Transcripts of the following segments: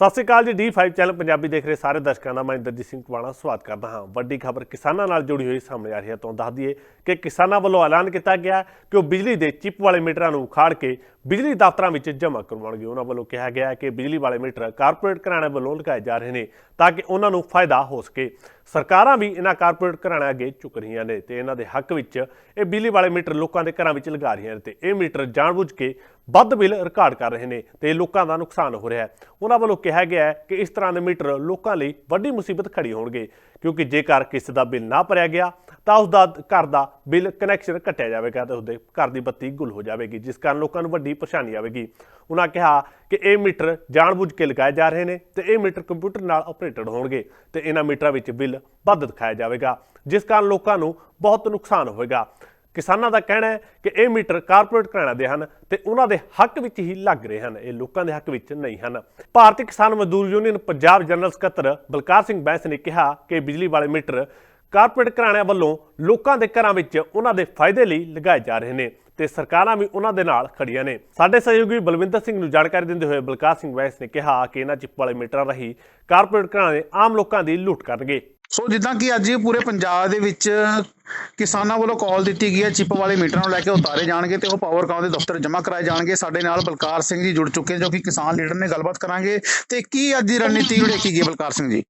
ਸਤਿ ਸ਼੍ਰੀ ਅਕਾਲ ਜੀ D5 channel Punjabi ਦੇਖ ਰਹੇ ਸਾਰੇ ਦਰਸ਼ਕਾਂ ਦਾ। ਮੈਂ ਇੰਦਰਜੀਤ ਸਿੰਘ ਕੁਵਾਣਾ ਸਵਾਗਤ ਕਰਦਾ ਹਾਂ। ਵੱਡੀ ਖਬਰ ਕਿਸਾਨਾਂ ਨਾਲ ਜੁੜੀ ਹੋਈ ਸਾਹਮਣੇ ਆ ਰਹੀ ਹੈ। ਤੋਂ ਦੱਸ ਦਈਏ ਕਿ ਕਿਸਾਨਾਂ ਵੱਲੋਂ ਐਲਾਨ ਕੀਤਾ ਗਿਆ ਕਿ ਉਹ ਬਿਜਲੀ ਦੇ ਚਿੱਪ ਵਾਲੇ ਮੀਟਰਾਂ ਨੂੰ ਉਖਾੜ ਕੇ ਬਿਜਲੀ ਦਫ਼ਤਰਾਂ ਵਿੱਚ ਜਮ੍ਹਾਂ ਕਰਵਾਉਣਗੇ। ਉਹਨਾਂ ਵੱਲੋਂ ਕਿਹਾ ਗਿਆ ਹੈ ਕਿ ਬਿਜਲੀ ਵਾਲੇ ਮੀਟਰ ਕਾਰਪੋਰੇਟ ਘਰਾਣਿਆਂ ਵੱਲੋਂ ਲਗਾਏ ਜਾ ਰਹੇ ਨੇ ਤਾਂ ਕਿ ਉਹਨਾਂ ਨੂੰ ਫਾਇਦਾ ਹੋ ਸਕੇ। ਸਰਕਾਰਾਂ ਵੀ ਇਹਨਾਂ ਕਾਰਪੋਰੇਟ ਘਰਾਣਿਆਂ ਅੱਗੇ ਝੁਕ ਰਹੀਆਂ ਨੇ ਤੇ ਇਹਨਾਂ ਦੇ ਹੱਕ ਵਿੱਚ ਇਹ ਬਿਜਲੀ ਵਾਲੇ ਮੀਟਰ ਲੋਕਾਂ ਦੇ ਘਰਾਂ ਵਿੱਚ ਲਗਾ ਰਹੀਆਂ ਨੇ ਤੇ ਇਹ ਮੀਟਰ ਜਾਣਬੁੱਝ ਕੇ ਵੱਧ ਬਿੱਲ ਰਿਕਾਰਡ ਕਰ ਰਹੇ ਨੇ ਤੇ ਲੋਕਾਂ ਦਾ ਨੁਕਸਾਨ ਹੋ ਰਿਹਾ ਹੈ। ਉਹਨਾਂ ਵੱਲੋਂ ਕਿਹਾ ਗਿਆ ਹੈ ਕਿ ਇਸ ਤਰ੍ਹਾਂ ਦੇ ਮੀਟਰ ਲੋਕਾਂ ਲਈ ਵੱਡੀ ਮੁਸੀਬਤ ਖੜੀ ਹੋਣਗੇ ਕਿਉਂਕਿ ਜੇਕਰ ਕਿਸੇ ਦਾ ਬਿੱਲ ਨਾ ਭਰਿਆ ਗਿਆ ਤਾਂ ਉਸ ਦਾ ਘਰ ਦਾ ਬਿੱਲ ਕਨੈਕਸ਼ਨ ਕੱਟਿਆ ਜਾਵੇਗਾ ਤੇ ਉਸਦੇ ਘਰ ਦੀ ਬੱਤੀ ਗੁੱਲ ਹੋ ਜਾਵੇਗੀ, ਜਿਸ ਕਾਰਨ ਲੋਕਾਂ ਨੂੰ ਵੱਡੀ ਪਰੇਸ਼ਾਨੀ ਆਵੇਗੀ। ਉਹਨਾਂ ਕਿਹਾ ਕਿ ਇਹ ਮੀਟਰ ਜਾਣਬੁੱਝ ਕੇ ਲਗਾਏ ਜਾ ਰਹੇ ਨੇ ਤੇ ਇਹ ਮੀਟਰ ਕੰਪਿਊਟਰ ਨਾਲ ਆਪਰੇਟਡ ਹੋਣਗੇ ਤੇ ਇਹਨਾਂ ਮੀਟਰਾਂ ਵਿੱਚ ਬਿੱਲ ਵੱਧ ਦਿਖਾਇਆ ਜਾਵੇਗਾ, ਜਿਸ ਕਾਰਨ ਲੋਕਾਂ ਨੂੰ ਬਹੁਤ ਨੁਕਸਾਨ ਹੋਵੇਗਾ। ਕਿਸਾਨਾਂ ਦਾ ਕਹਿਣਾ ਹੈ ਕਿ ਇਹ ਮੀਟਰ ਕਾਰਪੋਰੇਟ ਘਰਾਣਾ ਦੇ ਹਨ ਤੇ ਉਹਨਾਂ ਦੇ ਹੱਕ ਵਿੱਚ ਹੀ ਲੱਗ ਰਹੇ ਹਨ, ਇਹ ਲੋਕਾਂ ਦੇ ਹੱਕ ਵਿੱਚ ਨਹੀਂ ਹਨ। ਭਾਰਤੀ ਕਿਸਾਨ ਮਜ਼ਦੂਰ ਯੂਨੀਅਨ ਪੰਜਾਬ ਜਨਰਲ ਸਕੱਤਰ ਬਲਕਾਰ ਸਿੰਘ ਬੈਂਸ ਨੇ ਕਿਹਾ ਕਿ ਬਿਜਲੀ ਵਾਲੇ ਮੀਟਰ ਕਾਰਪੋਰੇਟ ਘਰਾਣਿਆਂ ਵੱਲੋਂ ਲੋਕਾਂ ਦੇ ਘਰਾਂ ਵਿੱਚ ਉਹਨਾਂ ਦੇ ਫਾਇਦੇ ਲਈ ਲਗਾਏ ਜਾ ਰਹੇ ਨੇ ਤੇ ਸਰਕਾਰਾਂ ਵੀ ਉਹਨਾਂ ਦੇ ਨਾਲ ਖੜੀਆਂ ਨੇ। ਸਾਡੇ ਸਹਿਯੋਗੀ ਬਲਵਿੰਦਰ ਸਿੰਘ ਨੂੰ ਜਾਣਕਾਰੀ ਦਿੰਦੇ ਹੋਏ ਬਲਕਾਰ ਸਿੰਘ ਵੈਸ ਨੇ ਕਿਹਾ ਕਿ ਇਹਨਾਂ ਚਿੱਪ ਵਾਲੇ ਮੀਟਰਾਂ ਰਾਹੀਂ ਕਾਰਪੋਰੇਟ ਘਰਾਣੇ ਆਮ ਲੋਕਾਂ ਦੀ ਲੁੱਟ ਕਰਨਗੇ। ਸੋ ਜਿੱਦਾਂ ਕਿ ਅੱਜ ਪੂਰੇ ਪੰਜਾਬ ਦੇ ਵਿੱਚ ਕਿਸਾਨਾਂ ਵੱਲੋਂ ਕਾਲ ਦਿੱਤੀ ਗਈ ਹੈ, ਚਿੱਪ ਵਾਲੇ ਮੀਟਰਾਂ ਨੂੰ ਲੈ ਕੇ ਉਤਾਰੇ ਜਾਣਗੇ ਤੇ ਉਹ ਪਾਵਰਕਾਮ ਦੇ ਦਫ਼ਤਰ ਜਮ੍ਹਾਂ ਕਰਾਏ ਜਾਣਗੇ। ਸਾਡੇ ਨਾਲ ਬਲਕਾਰ ਸਿੰਘ ਜੀ ਜੁੜ ਚੁੱਕੇ ਜੋ ਕਿ ਕਿਸਾਨ ਲੀਡਰ ਨੇ, ਗੱਲਬਾਤ ਕਰਾਂਗੇ। ਤੇ ਕੀ ਅੱਜ ਦੀ ਰਣਨੀਤੀ ਉੜੇਕੀ ਗਈ ਹੈ ਬਲਕਾਰ ਸਿੰਘ ਜੀ?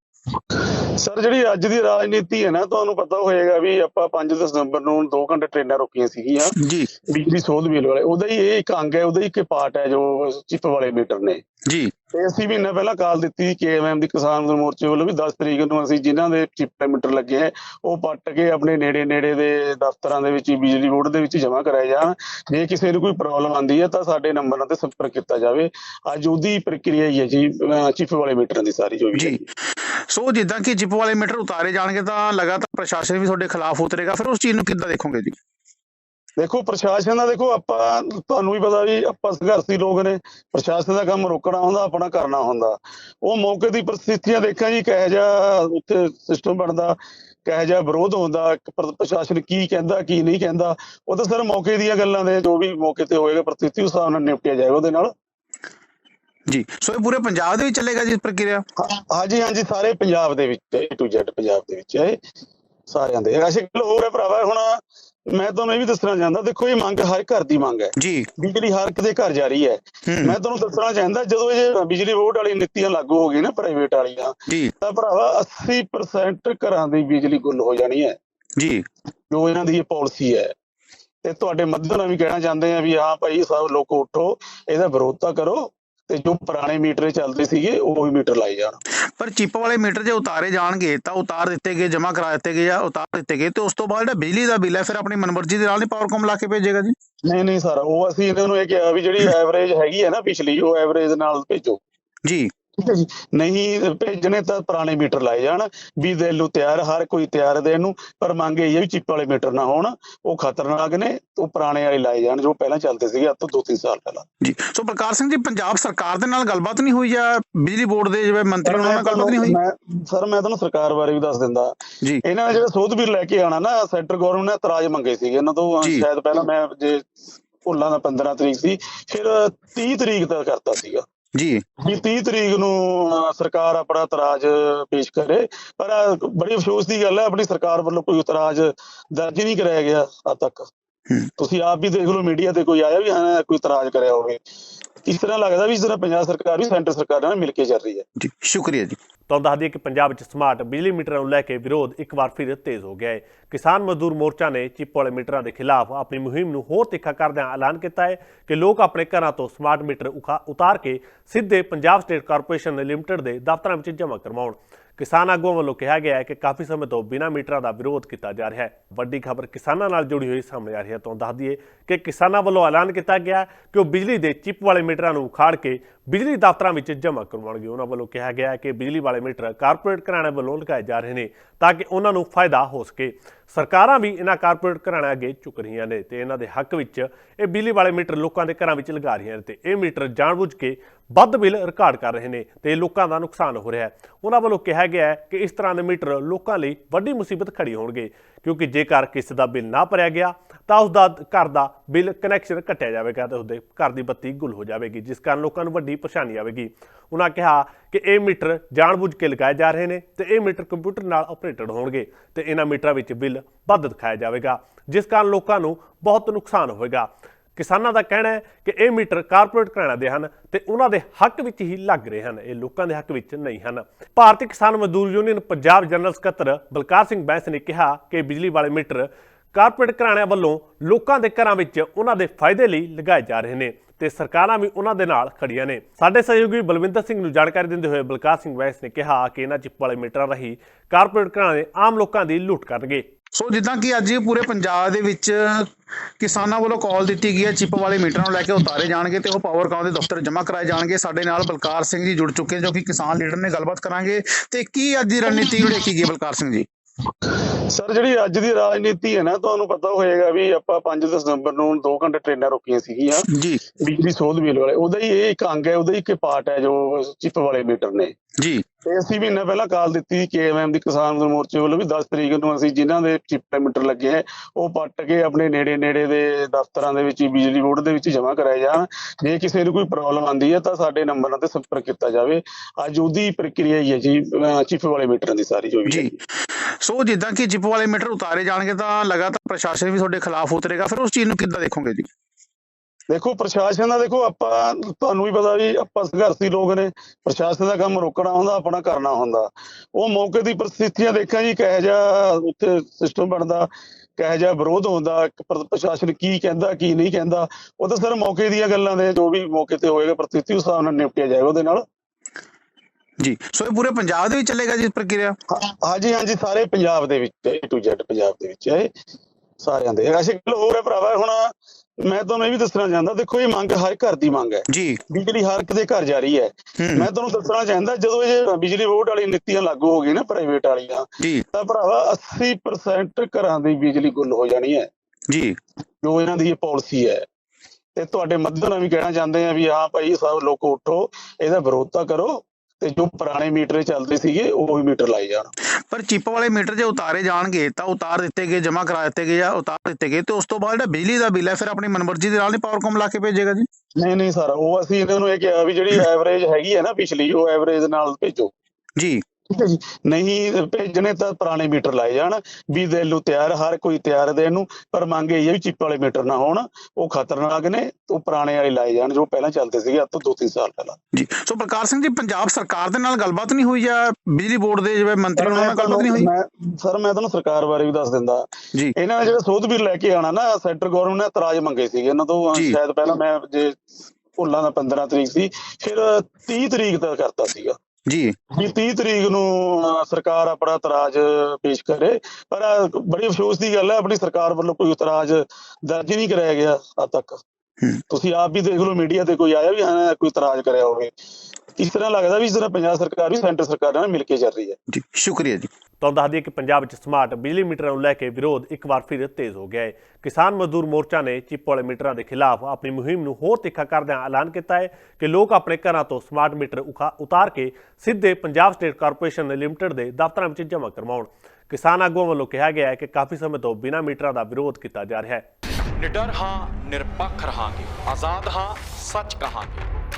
ਸਰ ਜਿਹੜੀ ਅੱਜ ਦੀ ਰਾਜਨੀਤੀ ਹੈ ਨਾ ਤੁਹਾਨੂੰ ਪਤਾ ਹੋਏਗਾ ਵੀ ਆਪਾਂ 5 ਦਸੰਬਰ ਨੂੰ 2 ਘੰਟੇ ਟ੍ਰੇਨਾਂ ਰੋਕੀਆਂ ਸੀਗੀਆਂ। ਜੀ। ਬਿਜਲੀ ਸੋਧ ਬਿੱਲ ਵਾਲੇ ਉਹਦਾ ਹੀ ਇਹ ਇੱਕ ਅੰਗ ਹੈ ਉਹਦਾ ਹੀ ਇੱਕ ਪਾਰਟ ਹੈ ਜੋ ਚਿੱਪ ਵਾਲੇ ਮੀਟਰ ਨੇ। ਜੀ। ਤੇ ਅਸੀਂ ਮਹੀਨਾ ਪਹਿਲਾਂ ਕਾਲ ਦਿੱਤੀ ਕੇਐਮਐਮ ਦੀ ਕਿਸਾਨ ਮੋਰਚੇ ਵੱਲੋਂ ਵੀ 10 ਤਰੀਕ ਨੂੰ ਅਸੀਂ ਜਿਨ੍ਹਾਂ ਦੇ ਚਿੱਪ ਮੀਟਰ ਲੱਗੇ ਹੈ ਉਹ ਪੱਟ ਕੇ ਆਪਣੇ ਨੇੜੇ ਨੇੜੇ ਦੇ ਦਫ਼ਤਰਾਂ ਦੇ ਵਿੱਚ ਹੀ ਬਿਜਲੀ ਬੋਰਡ ਦੇ ਵਿੱਚ ਜਮ੍ਹਾਂ ਕਰਾਏ ਜਾਣ। ਜੇ ਕਿਸੇ ਨੂੰ ਕੋਈ ਪ੍ਰੋਬਲਮ ਆਂਦੀ ਹੈ ਤਾਂ ਸਾਡੇ ਨੰਬਰਾਂ ਤੇ ਸੰਪਰਕ ਕੀਤਾ ਜਾਵੇ। ਅੱਜ ਉਹਦੀ ਪ੍ਰਕਿਰਿਆ ਹੀ ਹੈ ਜੀ ਚਿੱਪ ਵਾਲੇ ਮੀਟਰਾਂ ਦੀ ਸਾਰੀ ਜੋ ਵੀ ਹੈ। ਜੀ ਸੋ ਜਿੱਦਾਂ ਕਿ ਜਿਪ ਵਾਲੇ ਮੀਟਰ ਉਤਾਰੇ ਜਾਣਗੇ ਤਾਂ ਲਗਾਤਾਰ ਪ੍ਰਸ਼ਾਸਨ ਵੀ ਤੁਹਾਡੇ ਖਿਲਾਫ ਉਤਰੇਗਾ। ਫਿਰ ਉਸ ਚੀਜ਼ ਨੂੰ ਕਿੱਦਾਂ ਦੇਖੋਗੇ ਜੀ? ਦੇਖੋ, ਪ੍ਰਸ਼ਾਸਨ ਦਾ ਦੇਖੋ, ਆਪਾਂ, ਤੁਹਾਨੂੰ ਵੀ ਪਤਾ ਵੀ ਆਪਾਂ ਸੰਘਰਸ਼ੀ ਲੋਕ ਨੇ। ਪ੍ਰਸ਼ਾਸਨ ਦਾ ਕੰਮ ਰੋਕਣਾ ਹੁੰਦਾ, ਆਪਣਾ ਕਰਨਾ ਹੁੰਦਾ। ਉਹ ਮੌਕੇ ਦੀ ਪ੍ਰਸਥਿਤੀਆਂ ਦੇਖਾਂ ਜੀ, ਕਿਹੋ ਜਿਹਾ ਉੱਥੇ ਸਿਸਟਮ ਬਣਦਾ, ਕਿਹੋ ਜਿਹਾ ਵਿਰੋਧ ਹੁੰਦਾ ਪ੍ਰਸ਼ਾਸਨ ਕੀ ਕਹਿੰਦਾ, ਕੀ ਨਹੀਂ ਕਹਿੰਦਾ। ਉਹ ਤਾਂ ਸਰ ਮੌਕੇ ਦੀਆਂ ਗੱਲਾਂ ਦੇ ਜੋ ਵੀ ਮੌਕੇ ਤੇ ਹੋਏਗਾ, ਪਰਿਸਥਿਤੀ ਉਸ ਹਿਸਾਬ ਨਾਲ ਨਿਪਟਿਆ ਜਾਏਗਾ ਉਹਦੇ ਨਾਲ। ਜੀ। ਸੋ ਇਹ ਪੂਰੇ ਪੰਜਾਬ ਦੇ ਵਿੱਚ ਚੱਲੇਗਾ ਜੀ ਪ੍ਰਕਿਰਿਆ? ਹਾਂਜੀ ਹਾਂਜੀ ਸਾਰੇ ਪੰਜਾਬ ਦੇ ਵਿੱਚ A to Z ਪੰਜਾਬ ਦੇ ਵਿੱਚ ਹੈ ਸਾਰਿਆਂ ਦੇ। ਅੱਛਾ ਗੱਲ ਹੋਰ ਹੈ ਭਰਾਵਾ ਹੁਣ ਮੈਂ ਤੁਹਾਨੂੰ ਇਹ ਵੀ ਦੱਸਣਾ ਚਾਹੁੰਦਾ ਦੇਖੋ ਇਹ ਮੰਗ ਹਰ ਘਰ ਦੀ ਮੰਗ ਹੈ। ਜੀ। ਬਿਜਲੀ ਹਰ ਇੱਕ ਦੇ ਘਰ ਜਾ ਰਹੀ ਹੈ। ਮੈਂ ਤੁਹਾਨੂੰ ਦੱਸਣਾ ਚਾਹੁੰਦਾ ਜਦੋਂ ਇਹ ਬਿਜਲੀ ਬੋਰਡ ਵਾਲੀ ਨੀਤੀਆਂ ਲਾਗੂ ਹੋ ਗਈ ਨਾ ਪ੍ਰਾਈਵੇਟ ਵਾਲੀਆਂ ਜੀ। ਤਾਂ ਭਰਾਵਾ 80% ਘਰਾਂ ਦੀ ਬਿਜਲੀ ਗੁੱਲ ਹੋ ਜਾਣੀ ਹੈ। ਜੀ। ਜੋ ਇਹਨਾਂ ਦੀ ਇਹ ਪਾਲਿਸੀ ਹੈ। ਤੇ ਤੁਹਾਡੇ ਮੱਧਮ ਨਾਲ ਵੀ ਕਹਿਣਾ ਚਾਹੁੰਦੇ ਆ ਵੀ ਹਾਂ ਭਾਈ ਸਭ ਲੋਕ ਉੱਠੋ ਇਹਦਾ ਵਿਰੋਧਤਾ ਕਰੋ। ਤੇ ਜੋ ਪੁਰਾਣੇ ਮੀਟਰ ਚੱਲਦੇ ਸੀਗੇ ਉਹ ਮੀਟਰ ਲਾਏ ਜਾਣ। ਪਰ ਚਿੱਪ ਵਾਲੇ ਮੀਟਰ ਜੇ ਉਤਾਰੇ ਜਾਣਗੇ ਤਾਂ ਉਤਾਰ ਦਿੱਤੇ ਗਏ ਜਮ੍ਹਾਂ ਕਰਾ ਦਿੱਤੇ ਗਏ ਜਾਂ ਉਤਾਰ ਦਿੱਤੇ ਗਏ ਤੇ ਉਸ ਤੋਂ ਬਾਅਦ ਜਿਹੜਾ ਬਿਜਲੀ ਦਾ ਬਿੱਲ ਹੈ ਫਿਰ ਆਪਣੀ ਮਨਮਰਜ਼ੀ ਦੇ ਨਾਲ ਨਹੀਂ ਪਾਵਰਕਾਮ ਲਾ ਕੇ ਭੇਜੇਗਾ ਜੀ? ਨਹੀਂ ਨਹੀਂ ਸਰ ਉਹ ਅਸੀਂ ਇਹਨਾਂ ਨੂੰ ਇਹ ਕਿਹਾ ਵੀ ਜਿਹੜੀ ਐਵਰੇਜ ਹੈਗੀ ਹੈ ਨਾ ਪਿਛਲੀ ਉਹ ਐਵਰੇਜ ਨਾਲ ਭੇਜੋ। ਜੀ। ਠੀਕ ਹੈ ਜੀ। ਨਹੀਂ ਭੇਜਣੇ ਤਾਂ ਪੁਰਾਣੇ ਮੀਟਰ ਲਾਏ ਜਾਣ ਵੀ ਦੇ ਲੂ ਤਿਆਰ ਹਰ ਕੋਈ ਤਿਆਰ ਹੈ ਦੇਣ ਨੂੰ ਪਰ ਮੰਗ ਇਹ ਵੀ ਚਿੱਪ ਵਾਲੇ ਮੀਟਰ ਨਾ ਹੋਣ ਉਹ ਖਤਰਨਾਕ ਨੇ ਉਹ ਪੁਰਾਣੇ ਵਾਲੇ ਲਾਏ ਜਾਣ ਜੋ ਪਹਿਲਾਂ ਚੱਲਦੇ ਸੀਗੇ ਅੱਜ ਤੋਂ 2-3 ਸਾਲ ਪਹਿਲਾਂ। ਜੀ ਸੋ ਪ੍ਰਕਾਸ਼ ਸਿੰਘ ਜੀ ਪੰਜਾਬ ਸਰਕਾਰ ਦੇ ਨਾਲ ਗੱਲਬਾਤ ਨਹੀਂ ਹੋਈ ਜਾਂ ਬਿਜਲੀ ਬੋਰਡ ਦੇ ਜਿਵੇਂ ਮੰਤਰੀ ਨਾਲ ਗੱਲਬਾਤ ਨਹੀਂ ਹੋਈ? ਮੈਂ ਸਰ ਮੈਂ ਤੁਹਾਨੂੰ ਸਰਕਾਰ ਬਾਰੇ ਵੀ ਦੱਸ ਦਿੰਦਾ। ਇਹਨਾਂ ਨੇ ਜਿਹੜਾ ਸੋਧ ਬਿੱਲ ਲੈ ਕੇ ਆਣਾ ਨਾ ਸੈਂਟਰ ਗਵਰਨਮੈਂਟ ਨੇ ਇਤਰਾਜ਼ ਮੰਗੇ ਸੀਗੇ। ਇਹਨਾਂ ਤੋਂ। ਸ਼ਾਇਦ ਪਹਿਲਾਂ ਮੈਂ ਜੇ ਭੁੱਲਾਂ ਦਾ 15 ਤਰੀਕ ਸੀ ਫਿਰ 30 ਤਰੀਕ ਤੱਕ ਕਰਤਾ ਸੀਗਾ। ਜੀ। ਵੀ 30 ਤਰੀਕ ਨੂੰ ਸਰਕਾਰ ਆਪਣਾ ਇਤਰਾਜ਼ ਪੇਸ਼ ਕਰੇ। ਪਰ ਬੜੀ ਅਫਸੋਸ ਦੀ ਗੱਲ ਹੈ ਆਪਣੀ ਸਰਕਾਰ ਵੱਲੋਂ ਕੋਈ ਇਤਰਾਜ਼ ਦਰਜ ਨਹੀਂ ਕਰਾਇਆ ਗਿਆ ਅੱਜ ਤੱਕ। ਤੁਸੀਂ ਆਪ ਵੀ ਦੇਖ ਲਓ ਮੀਡੀਆ ਤੇ ਕੋਈ ਆਇਆ ਵੀ ਹਾਂ ਕੋਈ ਇਤਰਾਜ਼ ਕਰਿਆ ਹੋਵੇ। ਇਸ ਤਰ੍ਹਾਂ ਲੱਗਦਾ ਵੀ ਇਸ ਤਰ੍ਹਾਂ ਪੰਜਾਬ ਸਰਕਾਰ ਵੀ ਸੈਂਟਰ ਸਰਕਾਰ ਨਾਲ ਮਿਲ ਕੇ ਚੱਲ ਰਹੀ ਹੈ। ਜੀ ਸ਼ੁਕਰੀਆ ਜੀ। ਤੁਹਾਨੂੰ ਦੱਸ ਦਈਏ ਕਿ ਪੰਜਾਬ ਵਿੱਚ ਸਮਾਰਟ ਬਿਜਲੀ ਮੀਟਰਾਂ ਨੂੰ ਲੈ ਕੇ ਵਿਰੋਧ ਇੱਕ ਵਾਰ ਫਿਰ ਤੇਜ਼ ਹੋ ਗਿਆ ਹੈ। ਕਿਸਾਨ ਮਜ਼ਦੂਰ ਮੋਰਚਾ ਨੇ ਚਿੱਪ ਵਾਲੇ ਮੀਟਰਾਂ ਦੇ ਖਿਲਾਫ ਆਪਣੀ ਮੁਹਿੰਮ ਨੂੰ ਹੋਰ ਤਿੱਖਾ ਕਰਦਿਆਂ ਐਲਾਨ ਕੀਤਾ ਹੈ ਕਿ ਲੋਕ ਆਪਣੇ ਘਰਾਂ ਤੋਂ ਸਮਾਰਟ ਮੀਟਰ ਉਖਾ- ਉਤਾਰ ਕੇ ਸਿੱਧੇ ਪੰਜਾਬ ਸਟੇਟ ਕਾਰਪੋਰੇਸ਼ਨ ਲਿਮਟਿਡ ਦੇ ਦਫ਼ਤਰਾਂ ਵਿੱਚ ਜਮ੍ਹਾਂ ਕਰਵਾਉਣ। ਕਿਸਾਨ ਆਗੂਆਂ ਵੱਲੋਂ ਕਿਹਾ ਗਿਆ ਹੈ ਕਿ ਕਾਫੀ ਸਮੇਂ ਤੋਂ ਬਿਨਾਂ ਮੀਟਰਾਂ ਦਾ ਵਿਰੋਧ ਕੀਤਾ ਜਾ ਰਿਹਾ ਹੈ। ਵੱਡੀ ਖਬਰ ਕਿਸਾਨਾਂ ਨਾਲ ਜੁੜੀ ਹੋਈ ਸਾਹਮਣੇ ਆ ਰਹੀ ਹੈ। ਤੋਂ ਦੱਸ ਦਈਏ ਕਿ ਕਿਸਾਨਾਂ ਵੱਲੋਂ ਐਲਾਨ ਕੀਤਾ ਗਿਆ ਕਿ ਉਹ ਬਿਜਲੀ ਦੇ ਚਿੱਪ ਵਾਲੇ ਮੀਟਰਾਂ ਨੂੰ ਉਖਾੜ ਕੇ ਬਿਜਲੀ ਦਫ਼ਤਰਾਂ ਵਿੱਚ ਜਮ੍ਹਾਂ ਕਰਵਾਉਣਗੇ। ਉਹਨਾਂ ਵੱਲੋਂ ਕਿਹਾ ਗਿਆ ਹੈ ਕਿ ਬਿਜਲੀ ਵਾਲੇ ਮੀਟਰ ਕਾਰਪੋਰੇਟ ਘਰਾਣਿਆਂ ਵੱਲੋਂ ਲਗਾਏ ਜਾ ਰਹੇ ਨੇ ਤਾਂ ਕਿ ਉਹਨਾਂ ਨੂੰ ਫਾਇਦਾ ਹੋ ਸਕੇ। ਸਰਕਾਰਾਂ ਵੀ ਇਹਨਾਂ ਕਾਰਪੋਰੇਟ ਘਰਾਣਿਆਂ ਅੱਗੇ ਝੁਕ ਰਹੀਆਂ ਨੇ ਤੇ ਇਹਨਾਂ ਦੇ ਹੱਕ ਵਿੱਚ ਇਹ ਬਿਜਲੀ ਵਾਲੇ ਮੀਟਰ ਲੋਕਾਂ ਦੇ ਘਰਾਂ ਵਿੱਚ ਲਗਾ ਰਹੀਆਂ ਨੇ ਤੇ ਇਹ ਮੀਟਰ ਜਾਣਬੁੱਝ ਕੇ ਵੱਧ ਬਿੱਲ ਰਿਕਾਰਡ ਕਰ ਰਹੇ ਨੇ ਤੇ ਲੋਕਾਂ ਦਾ ਨੁਕਸਾਨ ਹੋ ਰਿਹਾ ਹੈ। ਉਹਨਾਂ ਵੱਲੋਂ ਕਿਹਾ ਗਿਆ ਹੈ ਕਿ ਇਸ ਤਰ੍ਹਾਂ ਦੇ ਮੀਟਰ ਲੋਕਾਂ ਲਈ ਵੱਡੀ ਮੁਸੀਬਤ ਖੜੀ ਹੋਣਗੇ, ਕਿਉਂਕਿ ਜੇਕਰ ਕਿਸੇ ਦਾ ਬਿੱਲ ਨਾ ਭਰਿਆ ਗਿਆ, ਤਾਂ ਉਸ ਦਾ ਘਰ ਦਾ ਬਿੱਲ ਕਨੈਕਸ਼ਨ ਕੱਟਿਆ ਜਾਵੇਗਾ ਤੇ ਉਸਦੇ ਘਰ ਦੀ ਬੱਤੀ ਗੁੱਲ ਹੋ ਜਾਵੇਗੀ, ਜਿਸ ਕਾਰਨ ਲੋਕਾਂ ਨੂੰ ਵੱਡੀ ਪਰੇਸ਼ਾਨੀ ਆਵੇਗੀ। ਉਹਨਾਂ ਕਿਹਾ ਕਿ ਇਹ ਮੀਟਰ ਜਾਣਬੁੱਝ ਕੇ ਲਗਾਏ ਜਾ ਰਹੇ ਨੇ ਤੇ ਇਹ ਮੀਟਰ ਕੰਪਿਊਟਰ ਨਾਲ ਆਪਰੇਟਡ ਹੋਣਗੇ ਤੇ ਇਹਨਾਂ ਮੀਟਰਾਂ ਵਿੱਚ ਬਿੱਲ ਵੱਧ ਦਿਖਾਇਆ ਜਾਵੇਗਾ, ਜਿਸ ਕਾਰਨ ਲੋਕਾਂ ਨੂੰ ਬਹੁਤ ਨੁਕਸਾਨ ਹੋਵੇਗਾ। ਕਿਸਾਨਾਂ ਦਾ ਕਹਿਣਾ ਹੈ ਕਿ ਇਹ ਮੀਟਰ ਕਾਰਪੋਰੇਟ ਘਰਾਣਿਆਂ ਦੇ ਹਨ ਤੇ ਉਹਨਾਂ ਦੇ ਹੱਕ ਵਿੱਚ ਹੀ ਲੱਗ ਰਹੇ ਹਨ, ਇਹ ਲੋਕਾਂ ਦੇ ਹੱਕ ਵਿੱਚ ਨਹੀਂ ਹਨ। ਭਾਰਤੀ ਕਿਸਾਨ ਮਜ਼ਦੂਰ ਯੂਨੀਅਨ ਪੰਜਾਬ ਜਨਰਲ ਸਕੱਤਰ ਬਲਕਾਰ ਸਿੰਘ ਬੈਂਸ ਨੇ ਕਿਹਾ ਕਿ ਬਿਜਲੀ ਵਾਲੇ ਮੀਟਰ ਕਾਰਪੋਰੇਟ ਘਰਾਣਿਆਂ ਵੱਲੋਂ ਲੋਕਾਂ ਦੇ ਘਰਾਂ ਵਿੱਚ ਉਹਨਾਂ ਦੇ ਫਾਇਦੇ ਲਈ ਲਗਾਏ ਜਾ ਰਹੇ ਨੇ। ਤੇ ਸਰਕਾਰਾਂ ਵੀ ਉਹਨਾਂ ਦੇ ਨਾਲ ਖੜੀਆਂ ਨੇ। ਸਾਡੇ ਸਹਿਯੋਗੀ ਬਲਵਿੰਦਰ ਸਿੰਘ ਨੂੰ ਜਾਣਕਾਰੀ ਦਿੰਦੇ ਹੋਏ ਬਲਕਾਰ ਸਿੰਘ ਵੈਸ ਨੇ ਕਿਹਾ ਕਿ ਇਹਨਾਂ ਚਿੱਪ ਵਾਲੇ ਮੀਟਰਾਂ ਰਾਹੀਂ ਕਾਰਪੋਰੇਟ ਘਰਾਣੇ ਆਮ ਲੋਕਾਂ ਦੀ ਲੁੱਟ ਕਰਨਗੇ। ਸੋ ਜਿੱਦਾਂ ਕਿ ਅੱਜ ਪੂਰੇ ਪੰਜਾਬ ਦੇ ਵਿੱਚ ਕਿਸਾਨਾਂ ਵੱਲੋਂ ਕਾਲ ਦਿੱਤੀ ਗਈ ਹੈ, ਚਿੱਪ ਵਾਲੇ ਮੀਟਰਾਂ ਨੂੰ ਲੈ ਕੇ ਉਤਾਰੇ ਜਾਣਗੇ ਤੇ ਉਹ ਪਾਵਰ ਪਾਵਰਕਾਮ ਦੇ ਦਫ਼ਤਰ ਜਮ੍ਹਾਂ ਕਰਾਏ ਜਾਣਗੇ। ਸਾਡੇ ਨਾਲ ਬਲਕਾਰ ਸਿੰਘ ਜੀ ਜੁੜ ਚੁੱਕੇ ਜੋ ਕਿ ਕਿਸਾਨ ਲੀਡਰ ਨੇ, ਗੱਲਬਾਤ ਕਰਾਂਗੇ। ਤੇ ਕੀ ਅੱਜ ਦੀ ਰਣਨੀਤੀ ਉੜੇਕੀ ਗਈ ਹੈ ਬਲਕਾਰ ਸਿੰਘ ਜੀ? ਸਰ ਜਿਹੜੀ ਅੱਜ ਦੀ ਰਾਜਨੀਤੀ ਹੈ ਨਾ ਤੁਹਾਨੂੰ ਪਤਾ ਹੋਏਗਾ ਵੀ ਆਪਾਂ 5 ਦਸੰਬਰ ਨੂੰ 2 ਘੰਟੇ ਟ੍ਰੇਨਾਂ ਰੋਕੀਆਂ ਸੀਗੀਆਂ। ਜੀ। ਬਿਜਲੀ ਸੋਧ ਬਿੱਲ ਵਾਲੇ। ਉਹਦਾ ਹੀ ਇਹ ਇੱਕ ਅੰਗ ਹੈ ਉਹਦਾ ਹੀ ਇੱਕ ਪਾਰਟ ਹੈ ਜੋ ਚਿੱਪ ਵਾਲੇ ਮੀਟਰ ਨੇ। ਜੀ। ਤੇ ਅਸੀਂ ਮਹੀਨਾ ਪਹਿਲਾਂ ਕਾਲ ਦਿੱਤੀ ਕੇਐਮਐਮ ਦੀ ਕਿਸਾਨ ਮੋਰਚੇ ਵੱਲੋਂ ਵੀ 10 ਤਰੀਕ ਨੂੰ ਅਸੀਂ ਜਿਨ੍ਹਾਂ ਦੇ ਚਿੱਪ ਮੀਟਰ ਲੱਗੇ ਹੈ ਉਹ ਪੱਟ ਕੇ ਆਪਣੇ ਨੇੜੇ ਨੇੜੇ ਦੇ ਦਫ਼ਤਰਾਂ ਦੇ ਵਿੱਚ ਬਿਜਲੀ ਬੋਰਡ ਦੇ ਵਿੱਚ ਜਮ੍ਹਾਂ ਕਰਾਏ ਜਾਣ। ਜੇ ਕਿਸੇ ਨੂੰ ਕੋਈ ਪ੍ਰੋਬਲਮ ਆਂਦੀ ਹੈ ਤਾਂ ਸਾਡੇ ਨੰਬਰਾਂ ਤੇ ਸੰਪਰਕ ਕੀਤਾ ਜਾਵੇ। ਅੱਜ ਉਹਦੀ ਪ੍ਰਕਿਰਿਆ ਹੀ ਹੈ ਜੀ ਚਿੱਪ ਵਾਲੇ ਮੀਟਰਾਂ ਦੀ ਸਾਰੀ ਜੋ ਵੀ ਹੈ। ਜੀ ਸੋ ਜਿੱਦਾਂ ਕਿ ਚਿੱਪ ਵਾਲੇ ਮੀਟਰ ਉਤਾਰੇ ਜਾਣਗੇ ਤਾਂ ਲਗਾਤਾਰ ਪ੍ਰਸ਼ਾਸਨ ਵੀ ਤੁਹਾਡੇ ਖਿਲਾਫ ਉਤਰੇਗਾ। ਫਿਰ ਉਸ ਚੀਜ਼ ਨੂੰ ਕਿੱਦਾਂ ਦੇਖੋਗੇ ਜੀ? ਦੇਖੋ, ਪ੍ਰਸ਼ਾਸਨ ਦਾ ਦੇਖੋ, ਆਪਾਂ, ਤੁਹਾਨੂੰ ਵੀ ਪਤਾ ਵੀ ਆਪਾਂ ਸੰਘਰਸ਼ੀ ਲੋਕ ਨੇ। ਪ੍ਰਸ਼ਾਸਨ ਦਾ ਕੰਮ ਰੋਕਣਾ ਹੁੰਦਾ, ਆਪਣਾ ਕਰਨਾ ਹੁੰਦਾ। ਉਹ ਮੌਕੇ ਦੀ ਪਰਿਸਥਿਤੀਆਂ ਦੇਖਾਂ ਜੀ, ਕਿਹੋ ਜਿਹਾ ਉੱਥੇ ਸਿਸਟਮ ਬਣਦਾ, ਕਿਹੋ ਜਿਹਾ ਵਿਰੋਧ ਹੁੰਦਾ ਪ੍ਰਸ਼ਾਸਨ ਕੀ ਕਹਿੰਦਾ, ਕੀ ਨਹੀਂ ਕਹਿੰਦਾ। ਉਹ ਤਾਂ ਸਰ ਮੌਕੇ ਦੀਆਂ ਗੱਲਾਂ ਦੇ ਜੋ ਵੀ ਮੌਕੇ ਤੇ ਹੋਏਗਾ, ਪਰਿਸਥਿਤੀ ਉਸ ਹਿਸਾਬ ਨਾਲ ਨਿਪਟਿਆ ਜਾਏਗਾ ਉਹਦੇ ਨਾਲ। ਜੀ ਸੋ ਇਹ ਪੂਰੇ ਪੰਜਾਬ ਦੇ ਵਿੱਚ ਚੱਲੇਗਾ ਜੀ ਪ੍ਰਕਿਰਿਆ? ਹਾਂਜੀ ਹਾਂਜੀ ਸਾਰੇ ਪੰਜਾਬ ਦੇ ਵਿੱਚ A to Z ਪੰਜਾਬ ਦੇ ਵਿੱਚ ਹੈ ਸਾਰਿਆਂ ਦੇ। ਅਸ਼ੇ ਗੱਲ ਹੋਰ ਹੈ ਭਰਾਵਾ ਹੁਣ ਮੈਂ ਤੁਹਾਨੂੰ ਇਹ ਵੀ ਦੱਸਣਾ ਚਾਹੁੰਦਾ ਦੇਖੋ ਇਹ ਮੰਗ ਹਰ ਘਰ ਦੀ ਮੰਗ ਹੈ। ਜੀ। ਬਿਜਲੀ ਹਰ ਦੇ ਘਰ ਜਾ ਰਹੀ ਹੈ। ਮੈਂ ਤੁਹਾਨੂੰ ਦੱਸਣਾ ਚਾਹੁੰਦਾ ਜਦੋਂ ਇਹ ਬਿਜਲੀ ਬੋਰਡ ਵਾਲੀ ਨੀਤੀਆਂ ਲਾਗੂ ਹੋ ਗਈ ਨਾ ਪ੍ਰਾਈਵੇਟ ਵਾਲੀਆਂ ਜੀ। ਤਾਂ ਭਰਾਵਾ 80% ਘਰਾਂ ਦੀ ਬਿਜਲੀ ਗੁੱਲ ਹੋ ਜਾਣੀ ਹੈ। ਜੀ। ਜੋ ਇਹਨਾਂ ਦੀ ਇਹ ਪਾਲਿਸੀ ਹੈ। ਤੇ ਤੁਹਾਡੇ ਮੱਧਮ ਨਾਲ ਵੀ ਕਹਿਣਾ ਚਾਹੁੰਦੇ ਆ ਵੀ ਹਾਂ ਭਾਈ ਸਭ ਲੋਕ ਉੱਠੋ ਇਹਦਾ ਵਿਰੋਧਤਾ ਕਰੋ। ਤੇ ਜੋ ਪੁਰਾਣੇ ਮੀਟਰ ਚੱਲਦੇ ਸੀਗੇ ਉਹ ਹੀ ਮੀਟਰ ਲਾਏ ਜਾਣ। ਪਰ ਚਿੱਪ ਵਾਲੇ ਮੀਟਰ ਜੇ ਉਤਾਰੇ ਜਾਣਗੇ ਤਾਂ ਉਤਾਰ ਦਿੱਤੇ ਗਏ ਜਮ੍ਹਾਂ ਕਰਾ ਦਿੱਤੇ ਗਏ ਜਾਂ ਉਤਾਰ ਦਿੱਤੇ ਗਏ ਤੇ ਉਸ ਤੋਂ ਬਾਅਦ ਜਿਹੜਾ ਬਿਜਲੀ ਦਾ ਬਿੱਲ ਹੈ ਫਿਰ ਆਪਣੀ ਮਨਮਰਜ਼ੀ ਦੇ ਨਾਲ ਨਹੀਂ ਪਾਵਰਕਾਮ ਲਾ ਕੇ ਭੇਜੇਗਾ ਜੀ? ਨਹੀਂ ਨਹੀਂ ਸਰ ਉਹ ਅਸੀਂ ਇਹਨਾਂ ਨੂੰ ਇਹ ਕਿਹਾ ਵੀ ਜਿਹੜੀ ਐਵਰੇਜ ਹੈਗੀ ਹੈ ਨਾ ਪਿਛਲੀ ਉਹ ਐਵਰੇਜ ਨਾਲ ਭੇਜੋ। ਜੀ। ਨਹੀਂ ਭੇਜਣੇ ਤਾਂ ਪੁਰਾਣੇ ਮੀਟਰ ਲਾਏ ਜਾਣ ਵੀ ਦਿਲ ਤਿਆਰ ਹਰ ਕੋਈ ਤਿਆਰ ਹੈ ਦੇਣ ਨੂੰ ਪਰ ਮੰਗ ਇਹ ਵੀ ਚਿੱਪ ਵਾਲੇ ਮੀਟਰ ਨਾ ਹੋਣ ਉਹ ਖਤਰਨਾਕ ਨੇ ਉਹ ਪੁਰਾਣੇ ਵਾਲੇ ਲਾਏ ਜਾਣ ਜੋ ਪਹਿਲਾਂ ਚੱਲਦੇ ਸੀਗੇ ਅੱਜ ਤੋਂ 2-3 ਸਾਲ ਪਹਿਲਾਂ। ਜੀ ਸੋ ਪ੍ਰਕਾਸ਼ ਸਿੰਘ ਜੀ ਪੰਜਾਬ ਸਰਕਾਰ ਦੇ ਨਾਲ ਗੱਲਬਾਤ ਨਹੀਂ ਹੋਈ ਜਾਂ ਬਿਜਲੀ ਬੋਰਡ ਦੇ ਜਿਵੇਂ ਮੰਤਰੀ ਉਹਨਾਂ ਨਾਲ ਗੱਲਬਾਤ ਨਹੀਂ ਹੋਈ? ਮੈਂ ਸਰ ਮੈਂ ਤੁਹਾਨੂੰ ਸਰਕਾਰ ਬਾਰੇ ਵੀ ਦੱਸ ਦਿੰਦਾ। ਜੀ। ਇਹਨਾਂ ਨੇ ਜਿਹੜਾ ਸੋਧ ਬਿੱਲ ਲੈ ਕੇ ਆਣਾ ਨਾ ਸੈਂਟਰ ਗਵਰਨਮੈਂਟ ਨੇ ਇਤਰਾਜ਼ ਮੰਗੇ ਸੀਗੇ ਇਹਨਾਂ ਤੋਂ। ਸ਼ਾਇਦ ਪਹਿਲਾਂ ਮੈਂ ਜੇ ਭੁੱਲਾਂ ਦਾ 15 ਤਰੀਕ ਸੀ ਫਿਰ 30 ਤਰੀਕ ਤੱਕ ਕਰਤਾ ਸੀਗਾ। ਜੀ। ਵੀ 30 ਤਰੀਕ ਨੂੰ ਸਰਕਾਰ ਆਪਣਾ ਇਤਰਾਜ਼ ਪੇਸ਼ ਕਰੇ। ਪਰ ਬੜੀ ਅਫਸੋਸ ਦੀ ਗੱਲ ਹੈ ਆਪਣੀ ਸਰਕਾਰ ਵੱਲੋਂ ਕੋਈ ਇਤਰਾਜ਼ ਦਰਜ ਨਹੀਂ ਕਰਾਇਆ ਗਿਆ ਅੱਜ ਤੱਕ। ਤੁਸੀਂ ਆਪ ਵੀ ਦੇਖ ਲਓ ਮੀਡੀਆ ਤੇ ਕੋਈ ਆਇਆ ਵੀ ਹਾਂ ਕੋਈ ਇਤਰਾਜ਼ ਕਰਿਆ ਹੋਵੇ। ਇਸ ਤਰ੍ਹਾਂ ਲੱਗਦਾ ਵੀ ਇਸ ਤਰ੍ਹਾਂ ਪੰਜਾਬ ਸਰਕਾਰ ਵੀ ਸੈਂਟਰ ਸਰਕਾਰ ਨਾਲ ਮਿਲ ਕੇ ਚੱਲ ਰਹੀ ਹੈ। ਜੀ ਸ਼ੁਕਰੀਆ ਜੀ। ਤੁਹਾਨੂੰ ਦੱਸ ਦਈਏ ਕਿ ਪੰਜਾਬ ਵਿੱਚ ਸਮਾਰਟ ਬਿਜਲੀ ਮੀਟਰਾਂ ਨੂੰ ਲੈ ਕੇ ਵਿਰੋਧ ਇੱਕ ਵਾਰ ਫਿਰ ਤੇਜ਼ ਹੋ ਗਿਆ ਹੈ। ਕਿਸਾਨ ਮਜ਼ਦੂਰ ਮੋਰਚਾ ਨੇ ਚਿੱਪ ਵਾਲੇ ਮੀਟਰਾਂ ਦੇ ਖਿਲਾਫ ਆਪਣੀ ਮੁਹਿੰਮ ਨੂੰ ਹੋਰ ਤਿੱਖਾ ਕਰਦਿਆਂ ਐਲਾਨ ਕੀਤਾ ਹੈ ਕਿ ਲੋਕ ਆਪਣੇ ਘਰਾਂ ਤੋਂ ਸਮਾਰਟ ਮੀਟਰ ਉਖਾ- ਉਤਾਰ ਕੇ ਸਿੱਧੇ ਪੰਜਾਬ ਸਟੇਟ ਕਾਰਪੋਰੇਸ਼ਨ ਲਿਮਟਿਡ ਦੇ ਦਫ਼ਤਰਾਂ ਵਿੱਚ ਜਮ੍ਹਾਂ ਕਰਵਾਉਣ। ਕਿਸਾਨ ਆਗੂਆਂ ਵੱਲੋਂ ਕਿਹਾ ਗਿਆ ਹੈ ਕਿ ਕਾਫੀ ਸਮੇਂ ਤੋਂ ਬਿਨਾਂ ਮੀਟਰਾਂ ਦਾ ਵਿਰੋਧ ਕੀਤਾ ਜਾ ਰਿਹਾ ਹੈ। ਨਿਡਰ ਹਾਂ ਨਿਰਪੱਖ ਰਹਾਂਗੇ। ਆਜ਼ਾਦ ਹਾਂ ਸੱਚ ਕਹਾਂਗੇ।